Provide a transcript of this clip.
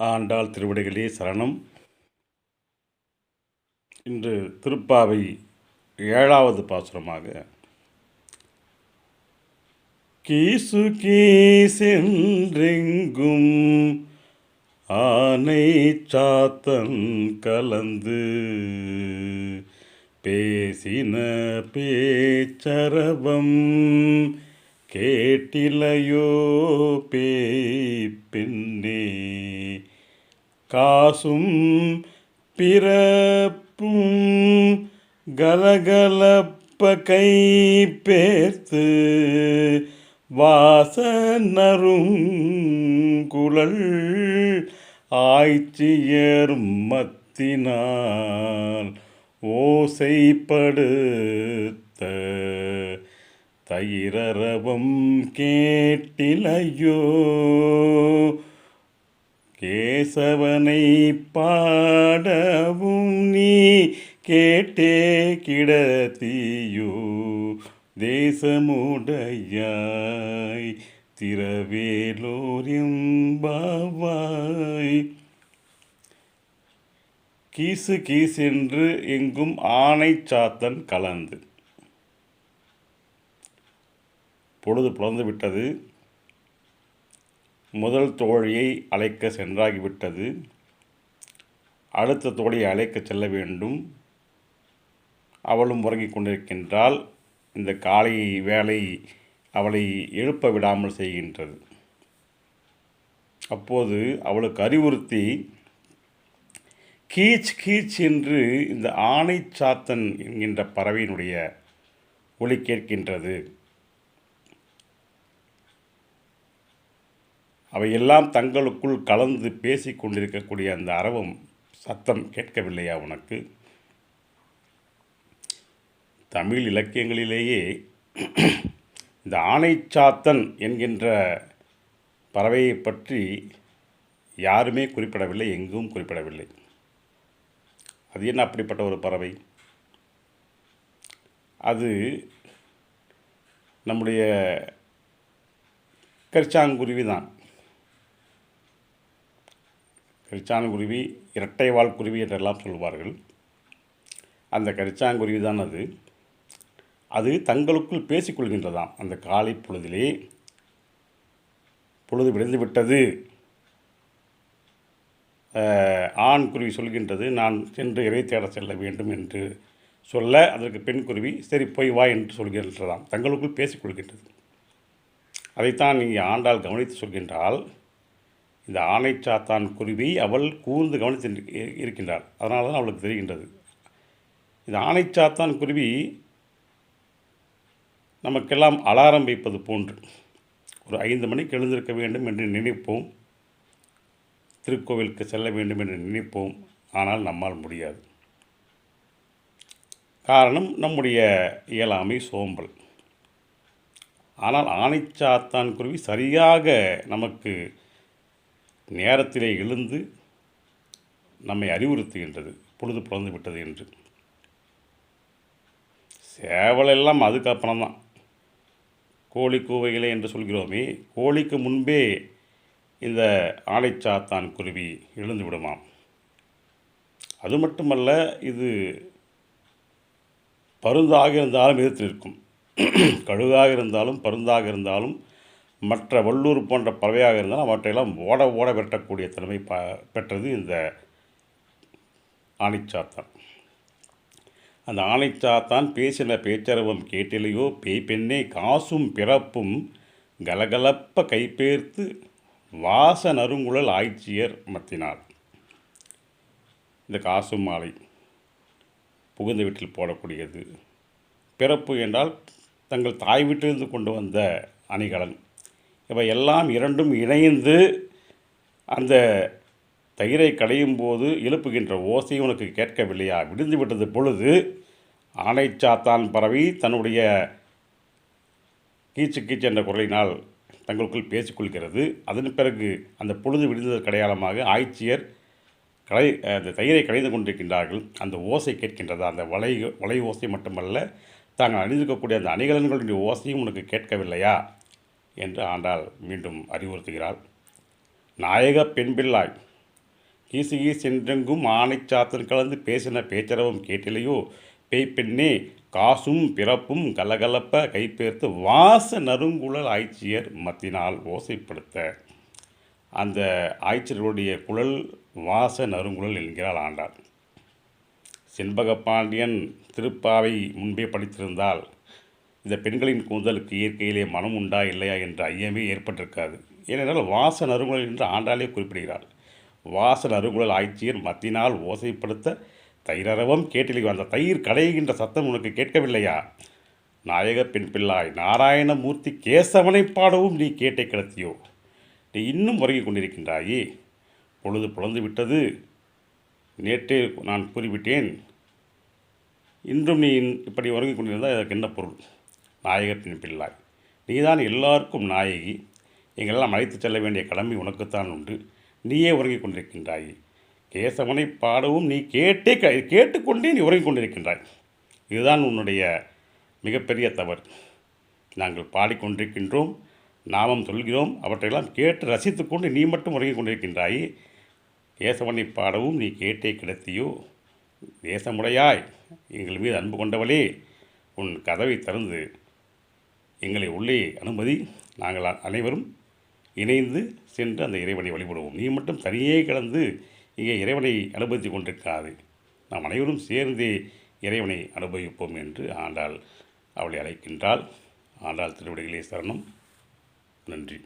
ஆண்டாள் திருவடிகளே சரணம். இன்று திருப்பாவை ஏழாவது பாசுரமாக. கீசு கீசென்றெங்கும் ஆனை சாத்தன் கலந்து பேசின பேச்சரவம் கேட்டிலையோ பேய் பெண்ணே. காசும் பிறப்பும் கலகலப்ப கை பேர்த்து வாசனரும் குழல் ஆய்ச்சியர் மத்தினால் ஓசைப்படுத்த தயிரரவம் கேட்டிலையோ கேசவனை பாடவும் நீ கேட்டே கிடத்தியோ? தேசமுடையாய் திரவேலோரிம்பாவாய் கீசு கீசென்று எங்கும் ஆணை சாத்தன் கலந்து. பொழுது புலந்து விட்டது. முதல் தோழியை அழைக்க சென்றாகிவிட்டது. அடுத்த தோழியை அழைக்க செல்ல வேண்டும். அவளும் உறங்கிக் கொண்டிருக்கின்றால் இந்த காலை வேலை அவளை எழுப்ப விடாமல் செய்கின்றது. அப்போது அவளுக்கு அறிவுறுத்தி கீச் கீச் என்று இந்த ஆணை சாத்தன் என்கின்ற பறவையினுடைய ஒளி கேட்கின்றது. அவையெல்லாம் தங்களுக்குள் கலந்து பேசி கொண்டிருக்கக்கூடிய அந்த அரவம் சத்தம் கேட்கவில்லையா உனக்கு? தமிழ் இலக்கியங்களிலேயே இந்த ஆணைச்சாத்தன் என்கின்ற பறவையை பற்றி யாருமே குறிப்பிடவில்லை எங்கும் குறிப்பிடவில்லை. அது என்ன அப்படிப்பட்ட ஒரு பறவை? அது நம்முடைய கரிச்சாங்குருவி தான் கரிச்சாங்குருவி இரட்டை வால் குருவி என்றெல்லாம் சொல்வார்கள் அந்த கரிச்சாங்குருவி தான் அது. அது தங்களுக்குள் பேசிக்கொள்கின்றதாம். அந்த காலை பொழுதிலே பொழுது விழுந்து விட்டது. ஆண் குருவி சொல்கின்றது நான் சென்று இறை தேட செல்ல வேண்டும் என்று சொல்ல அதற்கு பெண் குருவி சரி போய் வா என்று சொல்கின்றதாம். தங்களுக்குள் பேசிக்கொள்கின்றது. அதைத்தான் நீங்கள் ஆண்டால் கவனித்து சொல்கின்றால் இந்த ஆணைச்சாத்தான் குருவி அவள் கூர்ந்து கவனித்து இருக்கின்றாள். அதனால தான் அவளுக்கு தெரிகின்றது. இந்த ஆணைச்சாத்தான் குருவி நமக்கெல்லாம் அலாரம் வைப்பது போன்று ஒரு ஐந்து மணிக்கு எழுந்திருக்க வேண்டும் என்று நினைப்போம். திருக்கோவிலுக்கு செல்ல வேண்டும் என்று நினைப்போம். ஆனால் நம்மால் முடியாது. காரணம் நம்முடைய இயலாமை சோம்பல். ஆனால் ஆணைச்சாத்தான் குருவி சரியாக நமக்கு நேரத்திலே எழுந்து நம்மை அறிவுறுத்துகின்றது. பொழுது பிறந்து விட்டது என்று. சேவலெல்லாம் அதுக்கப்புறம் தான் கோழி கூவைகளே என்று சொல்கிறோமே கோழிக்கு முன்பே இந்த ஆலைச்சாத்தான் குருவி எழுந்து விடுமாம். அது மட்டுமல்ல இது பருந்தாக இருந்தாலும் எதிர்த்து நிற்கும். கழுகாக இருந்தாலும் பருந்தாக இருந்தாலும் மற்ற வள்ளூர் போன்ற பறவையாக இருந்தால் அவற்றையெல்லாம் ஓட ஓட விரட்டக்கூடிய திறமை ப பெற்றது இந்த ஆணைச்சாத்தான். அந்த ஆணைச்சாத்தான் பேசின பேச்சரவம் கேட்டிலையோ பேய் பெண்ணே காசும் பிறப்பும் கலகலப்ப கைப்பேர்த்து வாச நறுங்குழல் ஆய்ச்சியர் மத்தினார். இந்த காசும் மாலை புகுந்த வீட்டில் போடக்கூடியது. பிறப்பு என்றால் தங்கள் தாய் வீட்டிலிருந்து கொண்டு வந்த அணிகலன். இவை எல்லாம் இரண்டும் இணைந்து அந்த தயிரை களையும் போது எழுப்புகின்ற ஓசை உனக்கு கேட்கவில்லையா? விடுந்து விட்டது பொழுது ஆனைச்சாத்தான் பறவை தன்னுடைய கீச்சு கீச்சு என்ற குரலினால் தங்களுக்குள் பேசிக்கொள்கிறது. அதன் பிறகு அந்த பொழுது விடுந்தது கடையாளமாக ஆய்ச்சியர் களை அந்த தயிரை களைந்து கொண்டிருக்கின்றார்கள். அந்த ஓசை கேட்கின்றது? அந்த வலை வலை ஓசை மட்டுமல்ல தாங்கள் அணிந்திருக்கக்கூடிய அந்த அணிகலன்களுடைய ஓசையும் உனக்கு கேட்கவில்லையா? என்று ஆண்டாள் மீண்டும் அறிவுறுத்துகிறாள். நாயக பெண்பிள்ளாய் பிள்ளாய் ஈசிகி ஆணை சாத்தன் கலந்து பேசின பேச்சரவும் கேட்டிலையோ? பேய்ப்பெண்ணே காசும் பிறப்பும் கலகலப்ப கைப்பேர்த்து வாச நறுங்குழல் ஆய்ச்சியர் மத்தினால் ஓசைப்படுத்த. அந்த ஆய்ச்சியர்களுடைய குழல் வாச நறுங்குழல் என்கிறாள் ஆண்டாள். செண்பகப்பாண்டியன் திருப்பாவை முன்பே படித்திருந்தால் இந்த பெண்களின் கூந்தலுக்கு இயற்கையிலே மனம் உண்டா இல்லையா என்ற ஐயமே ஏற்பட்டிருக்காது. ஏனென்றால் வாச நறுங்குழல் என்று ஆண்டாலே குறிப்பிடுகிறாள். வாச நறுங்குழல் ஆய்ச்சியர் மத்தினால் ஓசைப்படுத்த தைரரவம் கேட்டிலை அந்த தயிர் கடைகின்ற சத்தம் உனக்கு கேட்கவில்லையா? நாயக பெண் பிள்ளாய் நாராயணமூர்த்தி கேசவனை பாடவும் நீ கேட்டை கிடத்தியோ? நீ இன்னும் உறங்கிக் கொண்டிருக்கின்றாயே. பொழுது புலந்து விட்டது. நேற்றே நான் கூறிவிட்டேன். இன்றும் நீ இப்படி உறங்கிக் கொண்டிருந்தால் இதற்கு என்ன பொருள்? நாயகத்தின் பிள்ளாய். நீதான் எல்லாருக்கும் நாயகி. எங்களெல்லாம் அழைத்துச் செல்ல வேண்டிய கடமை உனக்குத்தான் உண்டு. நீயே உறங்கிக் கொண்டிருக்கின்றாய். கேசவனை பாடவும் நீ கேட்டே க கேட்டுக்கொண்டே நீ உறங்கிக் கொண்டிருக்கின்றாய். இதுதான் உன்னுடைய மிகப்பெரிய தவறு. நாங்கள் பாடிக்கொண்டிருக்கின்றோம் நாமம் சொல்கிறோம் அவற்றையெல்லாம் கேட்டு ரசித்துக்கொண்டு நீ மட்டும் உறங்கிக் கொண்டிருக்கின்றாய். கேசவனை பாடவும் நீ கேட்டே கிடத்தியோ? தேசமுடையாய் எங்கள் மீது அன்பு கொண்டவளே உன் கதவை திறந்து எங்களை உள்ளே அனுமதி நாங்கள் அனைவரும் இணைந்து சென்று அந்த இறைவனை வழிபடுவோம். நீ மட்டும் தனியே கிடந்து இங்கே இறைவனை அனுபவித்து கொண்டிருக்காது. நாம் அனைவரும் சேர்ந்தே இறைவனை அனுபவிப்போம் என்று ஆண்டாள் அவளை அழைக்கின்றாள். ஆண்டாள் திருவிடைகளே சரணம். நன்றி.